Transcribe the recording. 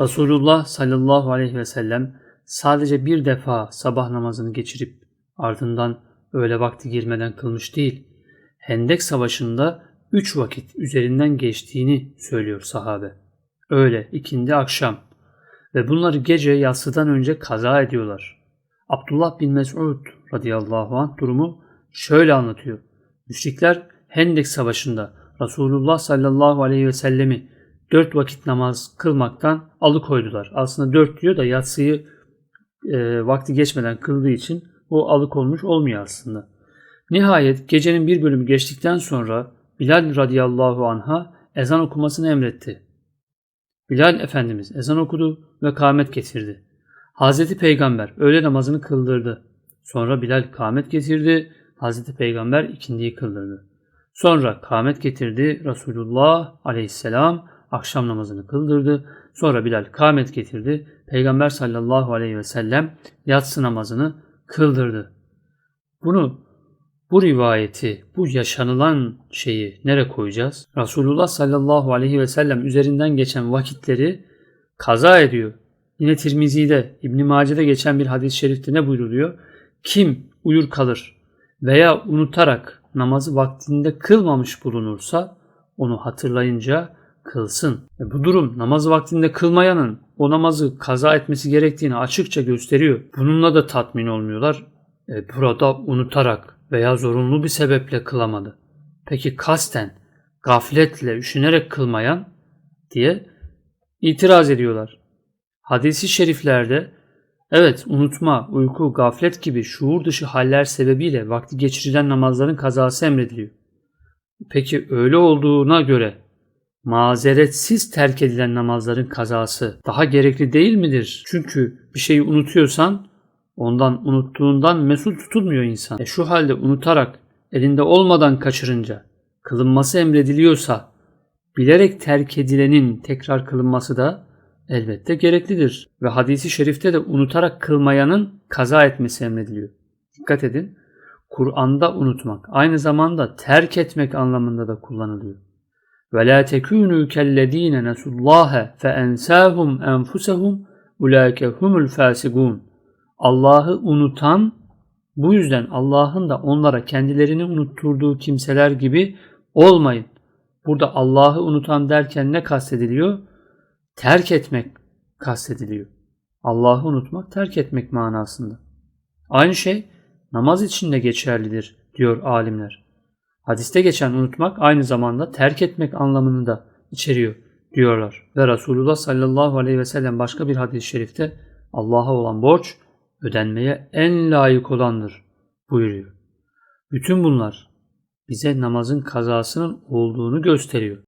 Resulullah sallallahu aleyhi ve sellem sadece bir defa sabah namazını geçirip ardından öğle vakti girmeden kılmış değil. Hendek Savaşı'nda üç vakit üzerinden geçtiğini söylüyor sahabe. Öğle, ikindi, akşam. Ve bunları gece yatsıdan önce kaza ediyorlar. Abdullah bin Mes'ud radıyallahu anh durumu şöyle anlatıyor. Müşrikler Hendek Savaşı'nda Resulullah sallallahu aleyhi ve sellemi dört vakit namaz kılmaktan alıkoydular. Aslında dört diyor da yatsıyı e, vakti geçmeden kıldığı için o alıkonmuş olmuyor aslında. Nihayet gecenin bir bölümü geçtikten sonra Bilal radıyallahu anha ezan okumasını emretti. Bilal Efendimiz ezan okudu ve kâmet getirdi. Hazreti Peygamber öğle namazını kıldırdı. Sonra Bilal kâmet getirdi. Hazreti Peygamber ikindiyi kıldırdı. Sonra kâmet getirdi. Resulullah aleyhisselam akşam namazını kıldırdı. Sonra Bilal kâmet getirdi. Peygamber sallallahu aleyhi ve sellem yatsı namazını kıldırdı. Bunu bu rivayeti, bu yaşanılan şeyi nere koyacağız? Resulullah sallallahu aleyhi ve sellem üzerinden geçen vakitleri kaza ediyor. Yine Tirmizi'de, İbn Mace'de geçen bir hadis-i şerifte ne buyruluyor? Kim uyur kalır veya unutarak namazı vaktinde kılmamış bulunursa onu hatırlayınca kılsın. E bu durum namazı vaktinde kılmayanın o namazı kaza etmesi gerektiğini açıkça gösteriyor. Bununla da tatmin olmuyorlar. E burada unutarak veya zorunlu bir sebeple kılamadı. Peki kasten, gafletle, üşünerek kılmayan diye itiraz ediyorlar. Hadisi şeriflerde evet unutma, uyku, gaflet gibi şuur dışı haller sebebiyle vakti geçirilen namazların kazası emrediliyor. Peki öyle olduğuna göre mazeretsiz terk edilen namazların kazası daha gerekli değil midir? Çünkü bir şeyi unutuyorsan ondan unuttuğundan mesul tutulmuyor insan. E şu halde unutarak elinde olmadan kaçırınca kılınması emrediliyorsa bilerek terk edilenin tekrar kılınması da elbette gereklidir. Ve hadisi şerifte de unutarak kılmayanın kaza etmesi emrediliyor. Dikkat edin. Kur'an'da unutmak aynı zamanda terk etmek anlamında da kullanılıyor. Ve la tekunu kellezine nesullaha fe ensahum enfusahum ulaike humul fasigun. Allah'ı unutan bu yüzden Allah'ın da onlara kendilerini unutturduğu kimseler gibi olmayın. Burada Allah'ı unutan derken ne kastediliyor? Terk etmek kastediliyor. Allah'ı unutmak terk etmek manasında. Aynı şey namaz için de geçerlidir diyor alimler. Hadiste geçen unutmak aynı zamanda terk etmek anlamını da içeriyor diyorlar. Ve Resulullah sallallahu aleyhi ve sellem başka bir hadis-i şerifte Allah'a olan borç ödenmeye en layık olandır buyuruyor. Bütün bunlar bize namazın kazasının olduğunu gösteriyor.